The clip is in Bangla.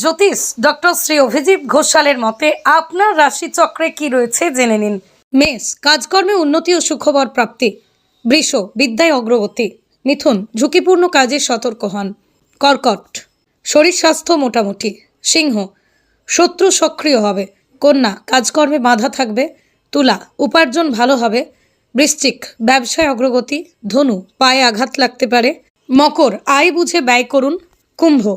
জ্যোতিষ ডক্টর শ্রী অভিজিৎ ঘোষালের মতে, আপনার রাশিচক্রে কি রয়েছে জেনে নিন। মেষ, কাজকর্মে উন্নতি ও সুখবর প্রাপ্তি। বৃষ, বিদ্যায় অগ্রগতি। মিথুন, ঝুঁকিপূর্ণ কাজে সতর্ক হন। কর্কট, শরীর স্বাস্থ্য মোটামুটি। সিংহ, শত্রু সক্রিয় হবে। কন্যা, কাজকর্মে বাধা থাকবে। তুলা, উপার্জন ভালো হবে। বৃশ্চিক, ব্যবসায় অগ্রগতি। ধনু, পায়ে আঘাত লাগতে পারে। মকর, আয় বুঝে ব্যয় করুন। কুম্ভ